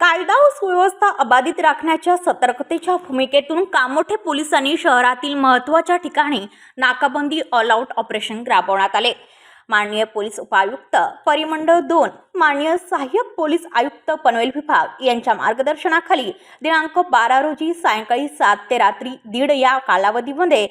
कायदा व सुव्यवस्था अबाधित राखण्याच्या सतर्कतेच्या भूमिकेतून कामोठे पोलिसांनी शहरातील महत्त्वाच्या ठिकाणी नाकाबंदी ऑल आऊट ऑपरेशन राबवण्यात आले. माननीय पोलीस उपायुक्त परिमंडळ दोन माननीय सहाय्यक पोलीस आयुक्त पनवेल विभाग यांच्या मार्गदर्शनाखाली दिनांक बारा रोजी सायंकाळी सात ते रात्री दीड या कालावधीमध्ये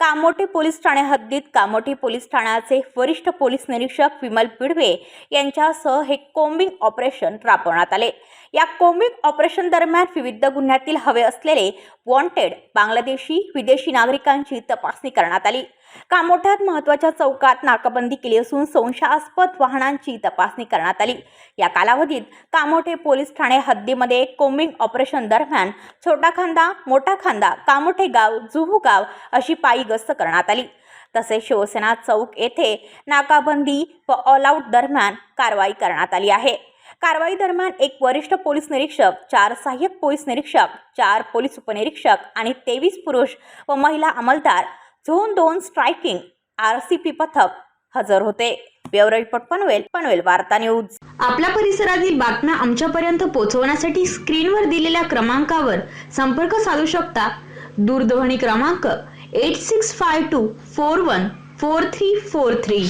कामोटे पोलीस ठाणे हद्दीत कामोटे पोलीस ठाण्याचे वरिष्ठ पोलीस निरीक्षक विमल पिडवे यांच्यासह हे कोम्बिंग ऑपरेशन राबवण्यात आले. या कोम्बिंग ऑपरेशन दरम्यान विविध गुन्ह्यातील हवे असलेले वॉन्टेड बांगलादेशी विदेशी नागरिकांची तपासणी करण्यात आली. कामोठ्यात महत्त्वाच्या चौकात नाकाबंदी केली असून संशयास्पद वाहनांची तपासणी करण्यात आली. या कालावधीत कामोठे पोलीस ठाणे हद्दीमध्ये कोम्बिंग ऑपरेशन दरम्यान छोटा खांदा मोठा खांदा कामोठे गाव जुहू गाव अशी पायी गस्त करण्यात आली. तसेच शिवसेना चौक येथे नाकाबंदी व ऑल आऊट दरम्यान कारवाई करण्यात आली आहे. कारवाई दरम्यान एक वरिष्ठ पोलीस निरीक्षक चार सहाय्यक पोलीस निरीक्षक चार पोलीस उपनिरीक्षक आणि तेवीस पुरुष व महिला अंमलदार झोन दोन स्ट्रायकिंग आर सी पी पथक हजर होते. ब्युरो रिपोर्ट पनवेल पनवेल वार्ता न्यूज. आपल्या परिसरातील बातम्या आमच्यापर्यंत पोहोचवण्यासाठी स्क्रीनवर दिलेल्या क्रमांकावर संपर्क साधू शकता. दूरध्वनी क्रमांक eight six five two four one four three four three